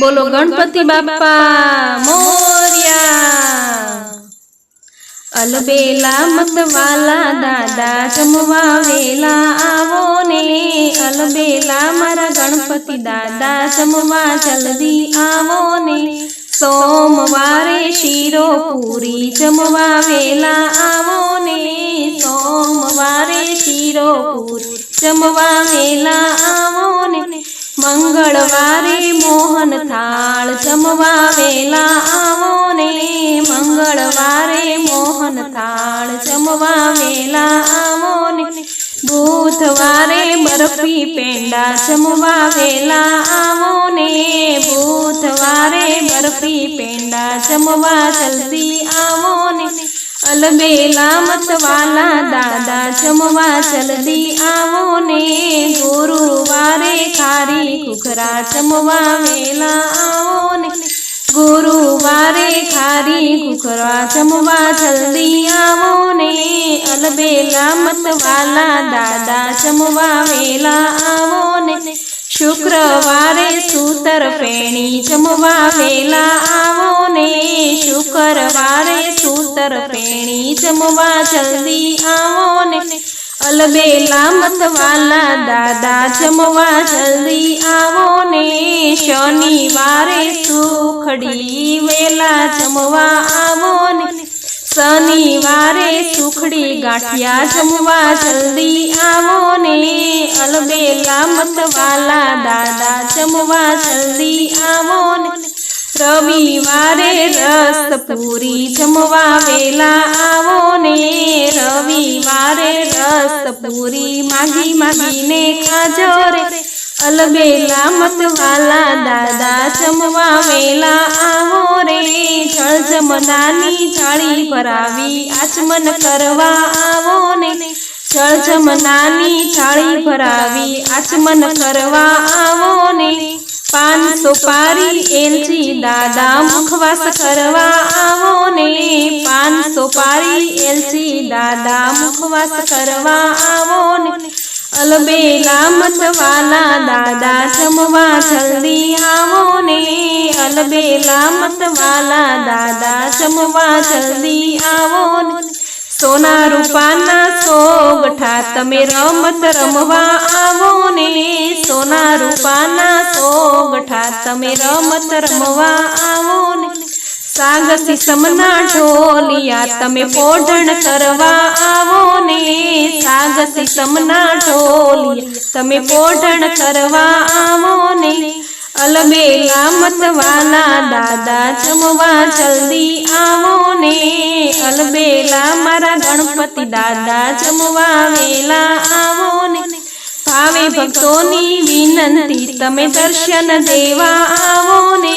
બોલો ગણપતિ બાપા મોર્યા. અલબેલા મતવાલા દાદા જમવા વેલા આવો ને. અલબેલા મારા ગણપતિ દાદા જમવા જલ્દી આવો ને. સોમવારે શીરો પૂરી જમવા વેલા આવો ને. સોમવારે શીરો પૂરી જમવા વેલા આવો મંગળવારે મોહન થાળ જમવા વેલા આવો ને. મંગળવારે મોહન થાળ જમવા વેલા આવો ને. બુધવારે બરફી પેંડા જમવા વેલા આવો ને. બુધવારે બરફી પેંડા જમવા જલ્દી આવો ને. અલબેલા મતવાલા દાદા જમવા જલ્દી આવો ને. ગુરુવારે ખારી ઘૂઘરા જમવા વેલા આવો ને ગુરુવારે ખારી ઘૂઘરા જમવા જલ્દી આવો ને અલબેલા મતવાલા દાદા જમવા વેલા આવો ને શુક્રવારે સૂતર ફેણી જમવા વેલા આવો ને શુક્રવારે સૂતર ફેણી જમવા જલ્દી આવો ને અલબેલા મતવાલા દાદા જમવા જલ્દી આવો ને શનિવારે સુખડી વેલા જમવા આવો ને શનિવારે સુખડી ગાંઠિયા જમવા જલ્દી આવો ને અલબેલા મતવાલા દાદા જમવા જલ્દી આવો ને રવિવારે રસ પૂરી જમવા વેલા આવો ને રવિવારે રસ પૂરી માગી માગીને ખાજો રે. અલબેલા મતવાલા દાદા જમવા વેલા આવો રે. જળ જમનાની જાળી ભરાવી આચમન કરવા આવો ને. જળ જમનાની જાળી ભરાવી આચમન કરવા આવો ને. પાંચસો પારી એલજી દાદા મુખવાસ કરવા આવો ને પાંચસો પારી એલજી દાદા મુખવાસ કરવા આવો ને અલબેલા મતવાલા દાદા જમવા જલ્દી આવો ને અલબેલા મતવાલા દાદા જમવા જલ્દી આવો ને સોના રૂપાના સોગઠા તમે રમત રમવા આવો ને સોના રૂપાના સોગઠા તમે રમત રમવા આવો ને. સાગસી સમના ઢોલિયા તમે પોઢણ કરવા આવો ને. સાગસી સમના ઢોલિયા તમે પોઢણ કરવા આવો ને. અલબેલા મતવાના દાદા જમવા જલ્દી આવો ને. અલબેલા મારા ગણપતિ દાદા જમવા વેલા આવો ને. આવે ભક્તોની વિનંતી તમે દર્શન દેવા આવો ને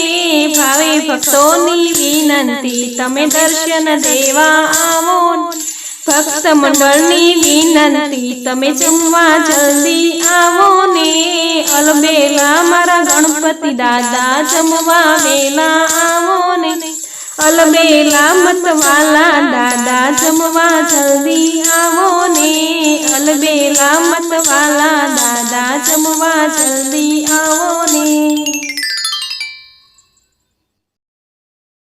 ભાવે ભક્તોની વિનંતી તમે દર્શન દેવા આવો ભક્ત મંડળની વિનંતી તમે જમવા જલ્દી આવો ને અલબેલા મારા ગણપતિ દાદા જમવા વેલા આવો ને અલબેલા મતવાલા દાદા જમવા જલ્દી આવો ને અલબેલા મતવાલા